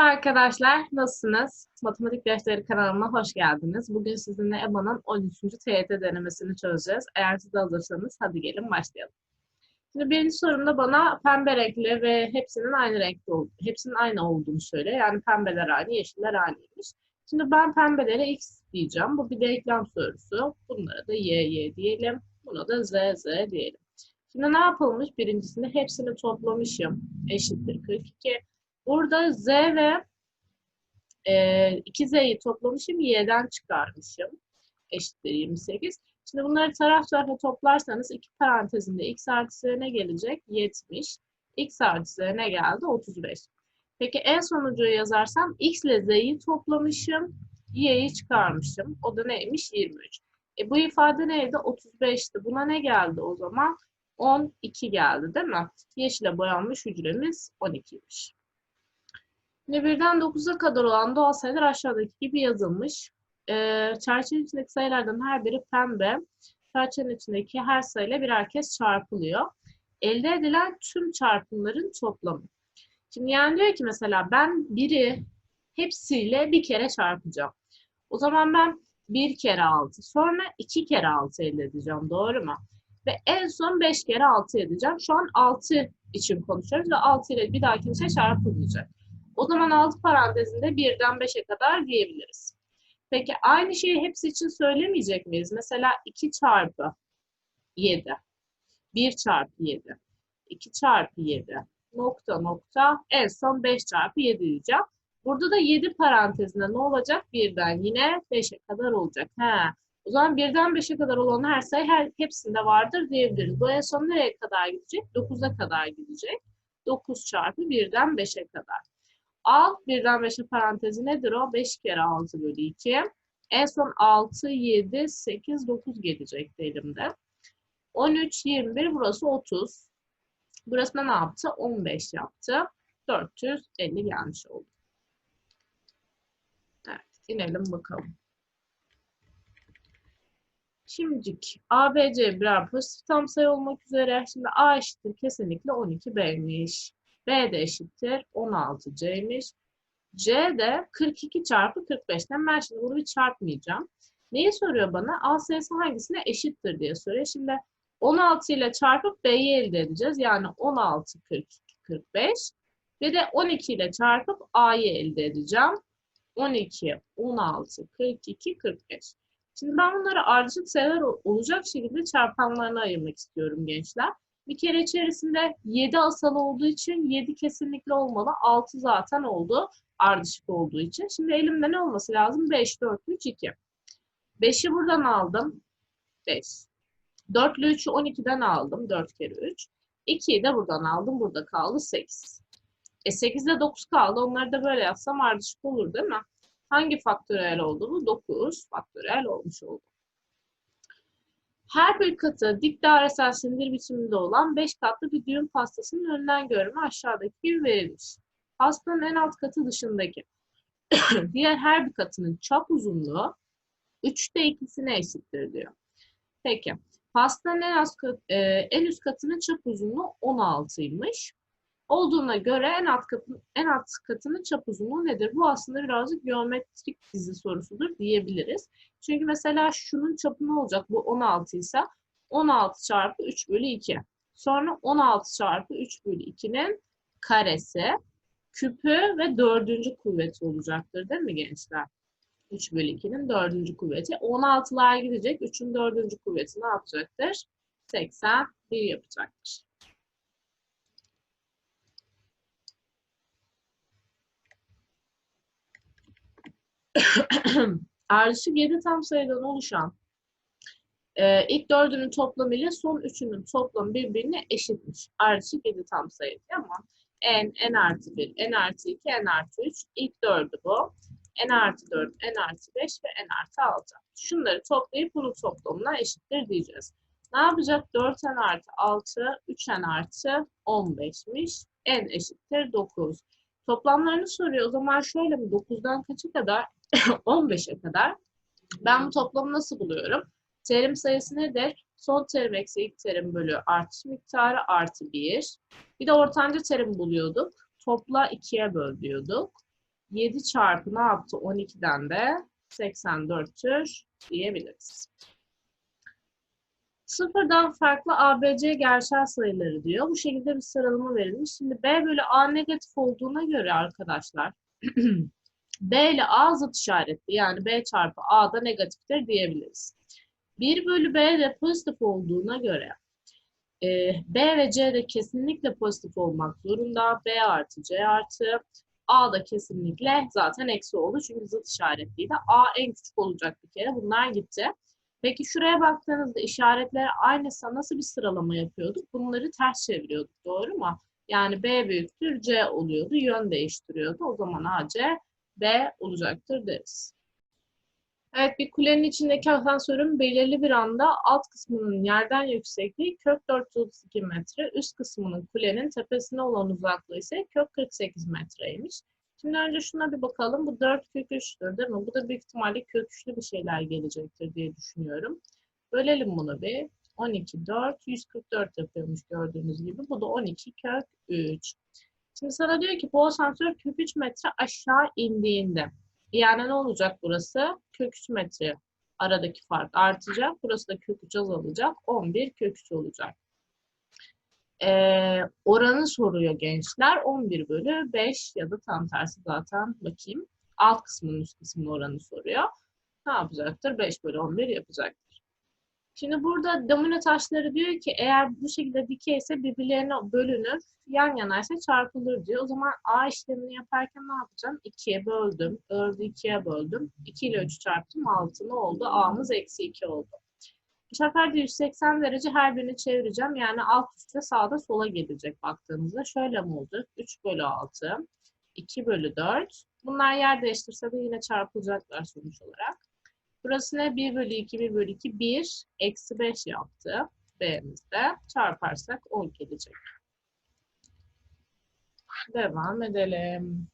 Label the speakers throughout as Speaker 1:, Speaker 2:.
Speaker 1: arkadaşlar, nasılsınız? Matematik Dersleri kanalıma hoş geldiniz. Bugün sizinle EBA'nın 13. TYT denemesini çözeceğiz. Eğer siz de hazırsanız hadi gelin başlayalım. Şimdi birinci sorumda bana pembe renkli ve hepsinin aynı renkte olduğu, hepsinin aynı olduğunu söyle. Yani pembeler aynı, yeşiller aynıymış. Şimdi ben pembelere x diyeceğim. Bu bir denklem sorusu. Bunlara da y, y diyelim. Buna da z, z diyelim. Şimdi ne yapılmış? Birincisinde hepsini toplamışım. Eşittir 42. Burada z ve e, 2z'yi toplamışım, y'den çıkarmışım. Eşittir 28. Şimdi bunları taraf tarafa toplarsanız iki parantezinde x artı z ne gelecek? 70. x artı z ne geldi? 35. Peki en sonucuyu yazarsam x ile z'yi toplamışım, y'yi çıkarmışım. O da neymiş? 23. E bu ifade neydi? 35'ti. Buna ne geldi o zaman? 12 geldi değil mi? Yeşile boyanmış hücremiz 12'ymiş. Şimdi birden 9'a kadar olan doğal sayılar aşağıdaki gibi yazılmış. Ee, çerçevenin içindeki sayılardan her biri pembe. Çerçevenin içindeki her sayıyla birer kez çarpılıyor. Elde edilen tüm çarpımların toplamı. Şimdi yani diyor ki mesela ben biri hepsiyle bir kere çarpacağım. O zaman ben bir kere 6, sonra iki kere 6 elde edeceğim. Doğru mu? Ve en son 5 kere 6 edeceğim. Şu an 6 için konuşuyoruz ve 6 ile bir daha kimse çarpılmayacak. O zaman altı parantezinde 1'den 5'e kadar diyebiliriz. Peki aynı şeyi hepsi için söylemeyecek miyiz? Mesela 2 çarpı 7, 1 çarpı 7, 2 çarpı 7, nokta nokta, en son 5 çarpı 7 diyeceğim. Burada da 7 parantezinde ne olacak? 1'den yine 5'e kadar olacak. He. O zaman 1'den 5'e kadar olan her sayı her, hepsinde vardır diyebiliriz. Bu en son nereye kadar gidecek? 9'a kadar gidecek. 9 çarpı 1'den 5'e kadar. Al birden 5'e parantezi nedir o? 5 kere 6 bölü 2. En son 6, 7, 8, 9 gelecekti elimde. 13, 21 burası 30. Burası ne yaptı? 15 yaptı. 450 gelmiş oldu. Evet inelim bakalım. Şimdilik A, B, C birer pozitif tam sayı olmak üzere. Şimdi A eşittir kesinlikle 12 B'miş. B de eşittir 16C'ymiş. C de 42 çarpı 45'ten ben şimdi bunu bir çarpmayacağım. Neyi soruyor bana? A sayısı hangisine eşittir diye soruyor. Şimdi 16 ile çarpıp B'yi elde edeceğiz. Yani 16, 42, 45. Ve de 12 ile çarpıp A'yı elde edeceğim. 12, 16, 42, 45. Şimdi ben bunları ardışık sayılar olacak şekilde çarpanlarına ayırmak istiyorum gençler. Bir kere içerisinde 7 asal olduğu için 7 kesinlikle olmalı. 6 zaten oldu ardışık olduğu için. Şimdi elimde ne olması lazım? 5, 4, 3, 2. 5'i buradan aldım. 5. 4 ile 3'ü 12'den aldım. 4 kere 3. 2'yi de buradan aldım. Burada kaldı 8. E 8 ile 9 kaldı. Onları da böyle yazsam ardışık olur değil mi? Hangi faktöriyel oldu bu? 9 faktöriyel olmuş oldu. Her bir katı dik dairesel sindir biçiminde olan 5 katlı bir düğün pastasının önünden görme aşağıdaki gibi verilmiş. Pastanın en alt katı dışındaki diğer her bir katının çap uzunluğu 3'te ikisine eşittir diyor. Peki. Pastanın en, az kat, e, en üst katının çap uzunluğu 16'ymış. Olduğuna göre en alt, katın, en alt katının çap uzunluğu nedir? Bu aslında birazcık geometrik dizi sorusudur diyebiliriz. Çünkü mesela şunun çapı ne olacak? Bu 16 ise 16 çarpı 3 bölü 2. Sonra 16 çarpı 3 bölü 2'nin karesi, küpü ve dördüncü kuvveti olacaktır değil mi gençler? 3 bölü 2'nin dördüncü kuvveti. 16'lar gidecek. 3'ün dördüncü kuvveti ne yapacaktır? 81 yapacaktır. Ardışık 7 tam sayıdan oluşan e, ilk dördünün toplamı ile son üçünün toplamı birbirine eşitmiş. Ardışık 7 tam sayı ama n, n artı 1, n artı 2, n artı 3 ilk dördü bu. n artı 4, n artı 5 ve n artı 6. Şunları toplayıp bunun toplamına eşittir diyeceğiz. Ne yapacak? 4n artı 6, 3n artı 15'miş. n eşittir 9. Toplamlarını soruyor. O zaman şöyle mi? 9'dan kaça kadar? 15'e kadar. Ben bu toplamı nasıl buluyorum? Terim sayısı nedir? Son terim eksi ilk terim bölü artış miktarı artı 1. Bir de ortanca terim buluyorduk. Topla 2'ye böl diyorduk. 7 çarpı ne yaptı 12'den de 84'tür diyebiliriz. Sıfırdan farklı ABC gerçel sayıları diyor. Bu şekilde bir sıralama verilmiş. Şimdi B bölü A negatif olduğuna göre arkadaşlar B ile A zıt işaretli. Yani B çarpı A da negatiftir diyebiliriz. 1 bölü B de pozitif olduğuna göre e, B ve C de kesinlikle pozitif olmak zorunda. B artı C artı A da kesinlikle zaten eksi oldu. Çünkü zıt işaretliydi. A en küçük olacak bir kere. Bunlar gitti. Peki şuraya baktığınızda işaretler aynısa nasıl bir sıralama yapıyorduk? Bunları ters çeviriyorduk. Doğru mu? Yani B büyüktür C oluyordu. Yön değiştiriyordu. O zaman AC B olacaktır deriz. Evet bir kulenin içindeki asansörün belirli bir anda alt kısmının yerden yüksekliği kök 432 metre, üst kısmının kulenin tepesine olan uzaklığı ise kök 48 metreymiş. Şimdi önce şuna bir bakalım. Bu 4 kök 3'tür değil mi? Bu da büyük ihtimalle kök 3'lü bir şeyler gelecektir diye düşünüyorum. Bölelim bunu bir. 12, 4, 144 yapıyormuş gördüğünüz gibi. Bu da 12 kök 3. Şimdi sana diyor ki bu asansör kök 3 metre aşağı indiğinde. Yani ne olacak burası? Kök 3 metre aradaki fark artacak. Burası da kök 3 azalacak. 11 kök 3 olacak. Ee, oranı soruyor gençler. 11 bölü 5 ya da tam tersi zaten bakayım. Alt kısmının üst kısmının oranı soruyor. Ne yapacaktır? 5 bölü 11 yapacaktır. Şimdi burada domino taşları diyor ki eğer bu şekilde dikeyse birbirlerine bölünür, yan yanaysa çarpılır diyor. O zaman A işlemini yaparken ne yapacağım? 2'ye böldüm, 4'ü 2'ye böldüm. 2 ile 3 çarptım 6 ne oldu? A'mız eksi 2 oldu. Bu sefer de 180 derece her birini çevireceğim. Yani alt üstte sağda sola gelecek baktığımızda. Şöyle mi oldu? 3 bölü 6, 2 bölü 4. Bunlar yer değiştirse de yine çarpılacaklar sonuç olarak. Burası ne? 1 bölü 2, 1 bölü 2, 1. Eksi 5 yaptı. B'mizde. Çarparsak 10 gelecek. Devam edelim.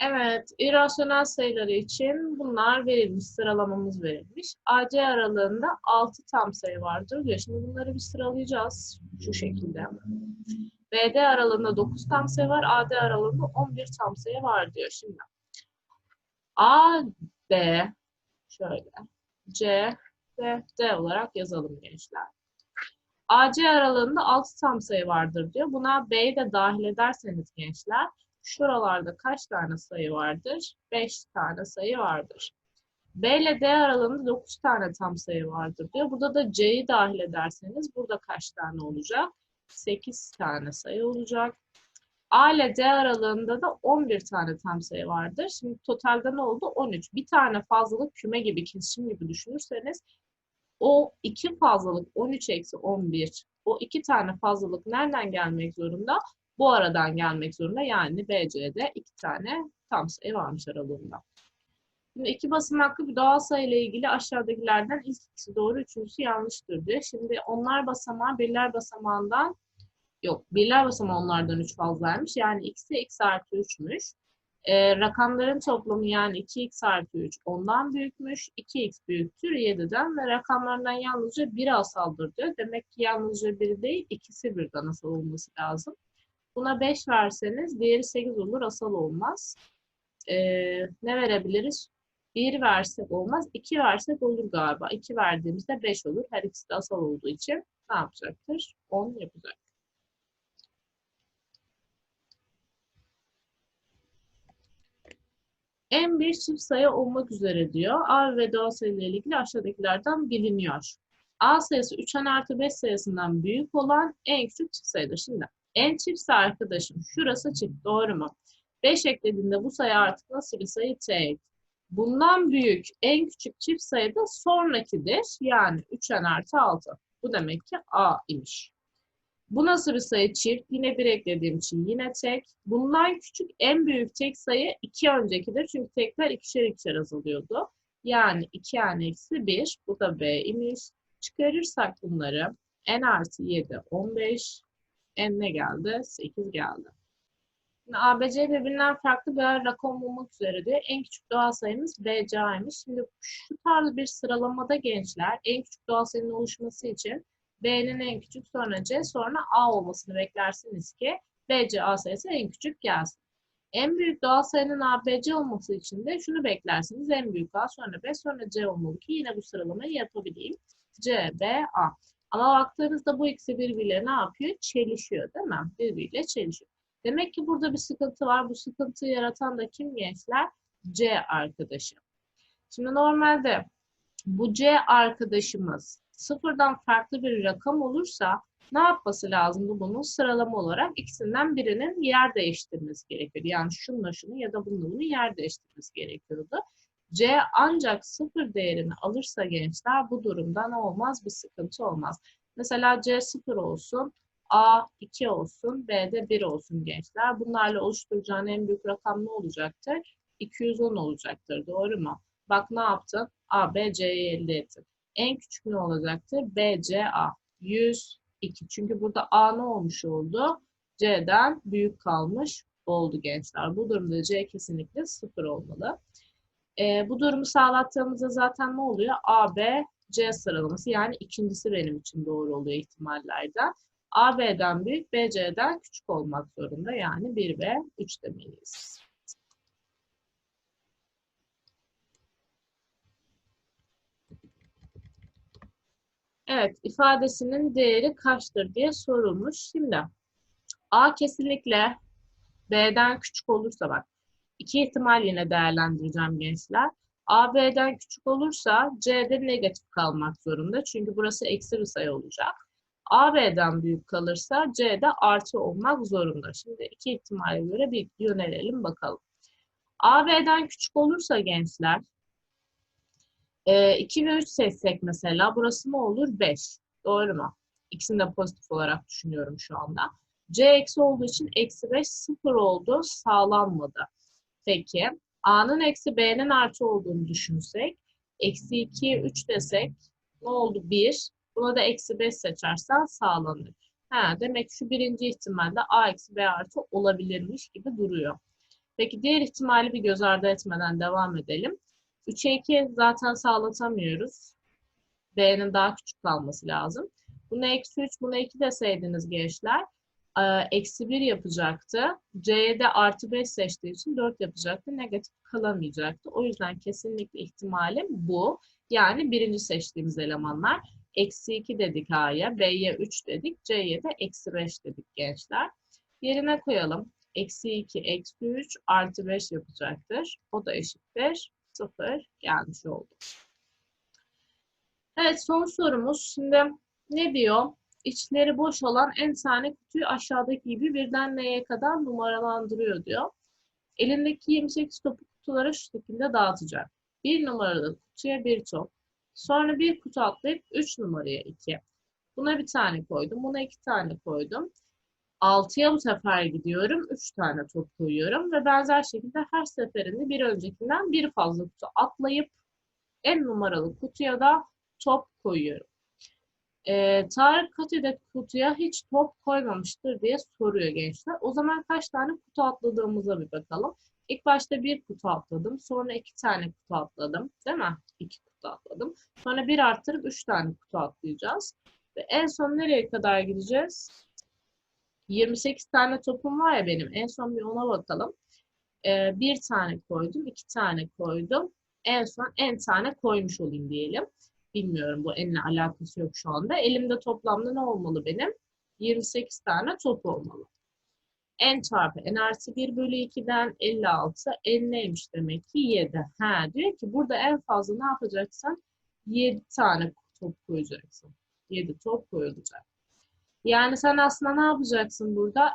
Speaker 1: Evet, irrasyonel sayıları için bunlar verilmiş, sıralamamız verilmiş. AC aralığında 6 tam sayı vardır diyor. Şimdi bunları bir sıralayacağız şu şekilde. BD aralığında 9 tam sayı var, AD aralığında 11 tam sayı var diyor şimdi. A, B, şöyle, C ve D olarak yazalım gençler. AC aralığında 6 tam sayı vardır diyor. Buna B'yi de dahil ederseniz gençler, şuralarda kaç tane sayı vardır? 5 tane sayı vardır. B ile D aralığında 9 tane tam sayı vardır diyor. Burada da C'yi dahil ederseniz burada kaç tane olacak? 8 tane sayı olacak. A ile D aralığında da 11 tane tam sayı vardır. Şimdi totalde ne oldu? 13. Bir tane fazlalık küme gibi, kesişim gibi düşünürseniz o iki fazlalık 13 eksi 11 o iki tane fazlalık nereden gelmek zorunda? Bu aradan gelmek zorunda. Yani BC'de iki tane tam sayı varmış aralığında. Şimdi iki basamaklı bir doğal sayı ile ilgili aşağıdakilerden ilk ikisi doğru, üçüncüsü yanlıştır diyor. Şimdi onlar basamağı birler basamağından yok. Birler basamağı onlardan 3 fazlaymış. Yani x'e x artı 3'müş. E, rakamların toplamı yani 2x artı 3 ondan büyükmüş. 2x büyüktür 7'den ve rakamlarından yalnızca biri asaldır diyor. Demek ki yalnızca biri değil ikisi birden asal olması lazım. Buna 5 verseniz diğeri 8 olur asal olmaz. E, ne verebiliriz? 1 versek olmaz. 2 versek olur galiba. 2 verdiğimizde 5 olur. Her ikisi de asal olduğu için ne yapacaktır? 10 yapacak. En bir çift sayı olmak üzere diyor. A ve D sayılarıyla ilgili aşağıdakilerden biliniyor. A sayısı 3'en artı 5 sayısından büyük olan en küçük çift sayıdır. Şimdi en çiftse arkadaşım şurası çift doğru mu? 5 eklediğinde bu sayı artık nasıl bir sayı? Tek. Bundan büyük en küçük çift sayı da sonrakidir. Yani 3'en artı 6. Bu demek ki A imiş. Bu nasıl bir sayı çift? Yine bir eklediğim için yine tek. Bundan küçük en büyük tek sayı 2 öncekidir. Çünkü tekler ikişer ikişer azalıyordu. Yani 2 n eksi 1. Bu da B imiş. Çıkarırsak bunları n artı 7 15. n ne geldi? 8 geldi. Şimdi ABC birbirinden farklı bir rakam olmak üzere diyor. En küçük doğal sayımız BCA'ymış. Şimdi şu tarz bir sıralamada gençler en küçük doğal sayının oluşması için B'nin en küçük sonra C sonra A olmasını beklersiniz ki BC A sayısı en küçük gelsin. En büyük doğal sayının ABC olması için de şunu beklersiniz. En büyük A sonra B sonra C olmalı ki yine bu sıralamayı yapabileyim. C, B, A. Ama baktığınızda bu ikisi birbiriyle ne yapıyor? Çelişiyor değil mi? Birbiriyle çelişiyor. Demek ki burada bir sıkıntı var. Bu sıkıntıyı yaratan da kim gençler? C arkadaşı. Şimdi normalde bu C arkadaşımız sıfırdan farklı bir rakam olursa ne yapması lazımdı bunun sıralama olarak? ikisinden birinin yer değiştirmesi gerekiyordu. Yani şunla şunu ya da bununla bunu yer değiştirmesi gerekiyordu. C ancak sıfır değerini alırsa gençler bu durumda ne olmaz? Bir sıkıntı olmaz. Mesela C sıfır olsun, A 2 olsun, B de 1 olsun gençler. Bunlarla oluşturacağın en büyük rakam ne olacaktır? 210 olacaktır. Doğru mu? Bak ne yaptın? A, B, C'yi elde ettin. En küçük ne olacaktır? B, C, A. 102. Çünkü burada A ne olmuş oldu? C'den büyük kalmış oldu gençler. Bu durumda C kesinlikle 0 olmalı. E, bu durumu sağlattığımızda zaten ne oluyor? A, B, C sıralaması yani ikincisi benim için doğru oluyor ihtimallerden. A, B'den büyük, B, C'den küçük olmak zorunda. Yani 1 ve 3 demeliyiz. Evet, ifadesinin değeri kaçtır diye sorulmuş. Şimdi A kesinlikle B'den küçük olursa bak. iki ihtimal yine değerlendireceğim gençler. A B'den küçük olursa C'de negatif kalmak zorunda. Çünkü burası eksi bir sayı olacak. A B'den büyük kalırsa C'de artı olmak zorunda. Şimdi iki ihtimale göre bir yönelelim bakalım. A B'den küçük olursa gençler e, 2 ve 3 seçsek mesela burası ne olur? 5. Doğru mu? İkisini de pozitif olarak düşünüyorum şu anda. C eksi olduğu için eksi 5 sıfır oldu. Sağlanmadı. Peki A'nın eksi B'nin artı olduğunu düşünsek. Eksi 2'ye 3 desek ne oldu? 1. Buna da eksi 5 seçersen sağlanır. Ha, demek şu birinci ihtimalde A eksi B artı olabilirmiş gibi duruyor. Peki diğer ihtimali bir göz ardı etmeden devam edelim. 3'e 2 zaten sağlatamıyoruz. B'nin daha küçük kalması lazım. Buna eksi 3, buna 2 deseydiniz gençler. Eksi 1 yapacaktı. C'ye de artı 5 seçtiği için 4 yapacaktı. Negatif kalamayacaktı. O yüzden kesinlikle ihtimalim bu. Yani birinci seçtiğimiz elemanlar. Eksi 2 dedik A'ya, B'ye 3 dedik, C'ye de eksi 5 dedik gençler. Yerine koyalım. Eksi 2, eksi 3 artı 5 yapacaktır. O da eşittir 0 gelmiş oldu. Evet son sorumuz. Şimdi ne diyor? İçleri boş olan en tane kutuyu aşağıdaki gibi birden neye kadar numaralandırıyor diyor. Elindeki 28 topu kutulara şu şekilde dağıtacak. Bir numaralı kutuya bir top. Sonra bir kutu atlayıp 3 numaraya 2. Buna bir tane koydum. Buna iki tane koydum. 6'ya bu sefer gidiyorum. 3 tane top koyuyorum ve benzer şekilde her seferinde bir öncekinden bir fazla kutu atlayıp en numaralı kutuya da top koyuyorum. Ee, Tarık kaç kutuya hiç top koymamıştır diye soruyor gençler. O zaman kaç tane kutu atladığımıza bir bakalım. İlk başta bir kutu atladım. Sonra iki tane kutu atladım. Değil mi? İki kutu atladım. Sonra bir arttırıp üç tane kutu atlayacağız. Ve en son nereye kadar gideceğiz? 28 tane topum var ya benim. En son bir ona bakalım. Ee, bir tane koydum, iki tane koydum. En son en tane koymuş olayım diyelim. Bilmiyorum bu enle alakası yok şu anda. Elimde toplamda ne olmalı benim? 28 tane top olmalı. n çarpı n artı 1 bölü 2'den 56. n neymiş demek ki 7. Ha, diyor ki burada en fazla ne yapacaksın? 7 tane top koyacaksın. 7 top koyulacak. Yani sen aslında ne yapacaksın burada?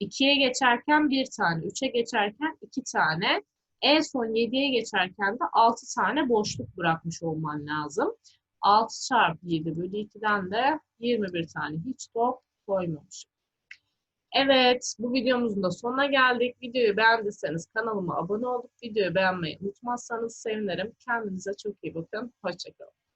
Speaker 1: 2'ye geçerken bir tane, 3'e geçerken iki tane, en son 7'ye geçerken de 6 tane boşluk bırakmış olman lazım. 6 çarpı 7 bölü 2'den de 21 tane hiç top koymamışım. Evet, bu videomuzun da sonuna geldik. Videoyu beğendiyseniz kanalıma abone olup videoyu beğenmeyi unutmazsanız sevinirim. Kendinize çok iyi bakın. Hoşçakalın.